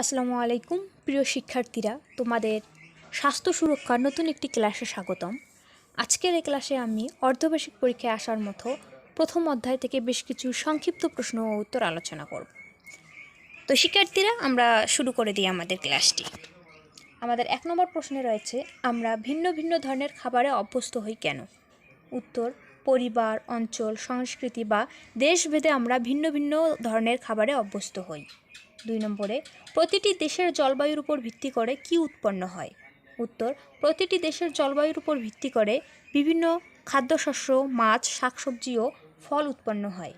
আসসালামু আলাইকুম, প্রিয় শিক্ষার্থীরা, তোমাদের স্বাস্থ্য সুরক্ষার নতুন একটি ক্লাসে স্বাগতম। আজকের এই ক্লাসে আমি অর্ধবার্ষিক পরীক্ষায় আসার মতো প্রথম অধ্যায় থেকে বেশ কিছু সংক্ষিপ্ত প্রশ্ন ও উত্তর আলোচনা করব। তো শিক্ষার্থীরা, আমরা শুরু করে দিই আমাদের ক্লাসটি। আমাদের এক নম্বর প্রশ্নে রয়েছে, আমরা ভিন্ন ভিন্ন ধরনের খাবারে অভ্যস্ত হই কেন? উত্তর, পরিবার, অঞ্চল, সংস্কৃতি বা দেশভেদে আমরা ভিন্ন ভিন্ন ধরনের খাবারে অভ্যস্ত হই। দুই নম্বরে, প্রতিটি দেশের জলবায়ুর উপর ভিত্তি করে কি উৎপন্ন হয়? উত্তর, প্রতিটি দেশের জলবায়ুর উপর ভিত্তি করে বিভিন্ন খাদ্যশস্য, মাছ, শাকসবজি ও ফল উৎপন্ন হয়।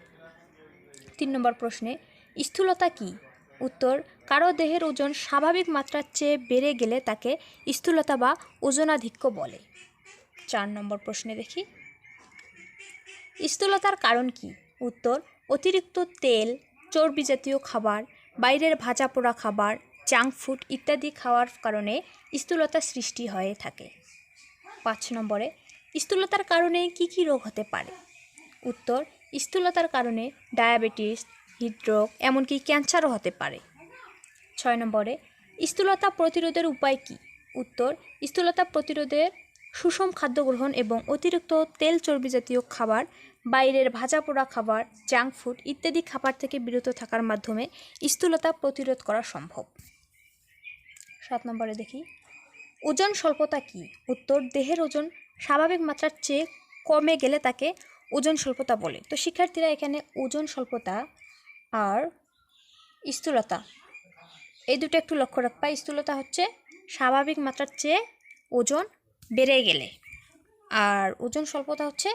তিন নম্বর প্রশ্নে, স্থূলতা কি? উত্তর, কারও দেহের ওজন স্বাভাবিক মাত্রার চেয়ে বেড়ে গেলে তাকে স্থূলতা বা ওজনাধিক্য বলে। চার নম্বর প্রশ্নে দেখি। স্থূলতার কারণ কি? উত্তর, অতিরিক্ত তেল, চর্বি জাতীয় খাবার বাইরের ভাজা পোড়া খাবার, জাঙ্ক ফুড ইত্যাদি খাওয়ার কারণে স্থূলতা সৃষ্টি হয়ে থাকে। পাঁচ নম্বরে, স্থূলতার কারণে কি কি রোগ হতে পারে? উত্তর, স্থূলতার কারণে ডায়াবেটিস, হৃদরোগ, এমনকি ক্যান্সারও হতে পারে। ছয় নম্বরে, স্থূলতা প্রতিরোধের উপায় কি? উত্তর, স্থূলতা প্রতিরোধের সুষম খাদ্য গ্রহণ এবং অতিরিক্ত তেল চর্বি জাতীয় খাবার, বাইরের ভাজা পোড়া খাবার জাঙ্ক ফুড ইত্যাদি খাবার থেকে বিরত থাকার মাধ্যমে স্থূলতা প্রতিরোধ করা সম্ভব। সাত নম্বরে দেখি, ওজন স্বল্পতা কি? উত্তর, দেহের ওজন স্বাভাবিক মাত্রার চেয়ে কমে গেলে তাকে ওজন স্বল্পতা বলে। তো শিক্ষার্থীরা এখানে ওজন স্বল্পতা আর স্থূলতা, এই দুটো একটু লক্ষ্য রাখবা। স্থূলতা হচ্ছে স্বাভাবিক মাত্রার চেয়ে ওজন বেড়ে গেলে। আর ওজন স্বল্পতা হচ্ছে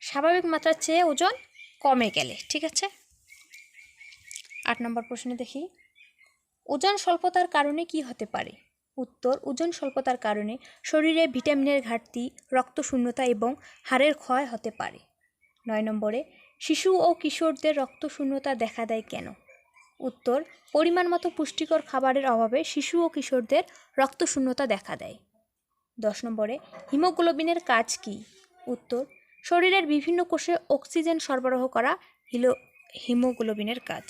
স্বাভাবিক মাত্রার চেয়ে ওজন কমে গেলে, ঠিক আছে? আট নম্বর প্রশ্নে দেখি। ওজন স্বল্পতার কারণে কি হতে পারে? উত্তর, ওজন স্বল্পতার কারণে শরীরে ভিটামিনের ঘাটতি, রক্তশূন্যতা এবং হাড়ের ক্ষয় হতে পারে। নয় নম্বরে, শিশু ও কিশোরদের রক্তশূন্যতা দেখা দেয় কেন? উত্তর, পরিমাণ মতো পুষ্টিকর খাবারের অভাবে শিশু ও কিশোরদের রক্তশূন্যতা দেখা দেয়। দশ নম্বরে, হিমোগ্লোবিনের কাজ কি? উত্তর, শরীরের বিভিন্ন কোষে অক্সিজেন সরবরাহ করা হিলো, হিমোগ্লোবিনের কাজ।